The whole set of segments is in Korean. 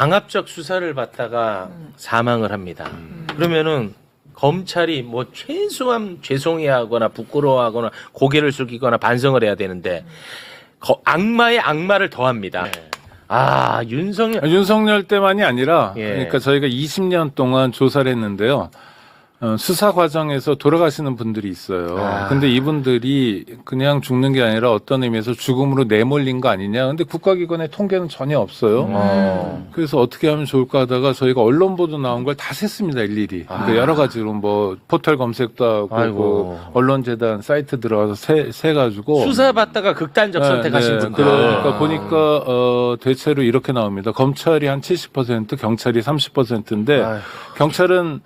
강압적 수사를 받다가 사망을 합니다. 그러면은 검찰이 뭐 최소한 죄송해하거나 부끄러워하거나 고개를 숙이거나 반성을 해야 되는데 거- 악마의 악마를 더합니다. 아 윤석열 아, 윤석열 때만이 아니라 예. 그러니까 저희가 20년 동안 조사를 했는데요. 어, 수사 과정에서 돌아가시는 분들이 있어요. 아. 근데 이분들이 그냥 죽는 게 아니라 어떤 의미에서 죽음으로 내몰린 거 아니냐. 근데 국가기관의 통계는 전혀 없어요. 어. 그래서 어떻게 하면 좋을까 하다가 저희가 언론 보도 나온 걸 다 셌습니다 일일이. 그러니까 아. 여러 가지로 뭐 포털 검색도 하고 아이고. 뭐 언론재단 사이트 들어가서 세, 세 가지고 수사 받다가 극단적 선택하신 네, 분들. 그러니까 아. 보니까 어, 대체로 이렇게 나옵니다. 검찰이 한 70%, 경찰이 30%인데 아휴. 경찰은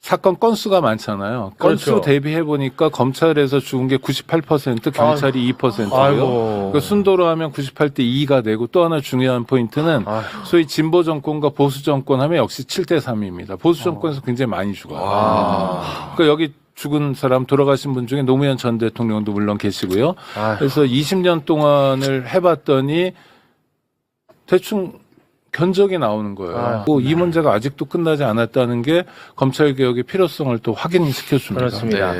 사건 건수가 많잖아요. 건수 그렇죠. 대비해 보니까 검찰에서 죽은 게 98%, 경찰이 2%예요. 아이고. 그 순도로 하면 98대 2가 되고 또 하나 중요한 포인트는 아휴. 소위 진보 정권과 보수 정권 하면 역시 7대 3입니다. 보수 정권에서 굉장히 많이 죽어요. 그러니까 여기 죽은 사람 돌아가신 분 중에 노무현 전 대통령도 물론 계시고요. 아휴. 그래서 20년 동안을 해봤더니 대충 견적이 나오는 거예요. 아유, 뭐이 문제가 아직도 끝나지 않았다는 게 검찰 개혁의 필요성을 또 확인시켜 줍니다. 그렇습니다.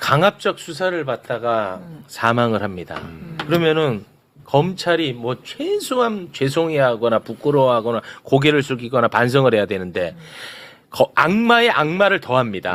강압적 수사를 받다가 사망을 합니다. 그러면은 검찰이 뭐 최소한 죄송해하거나 부끄러워하거나 고개를 숙이거나 반성을 해야 되는데 거- 악마의 악마를 더합니다.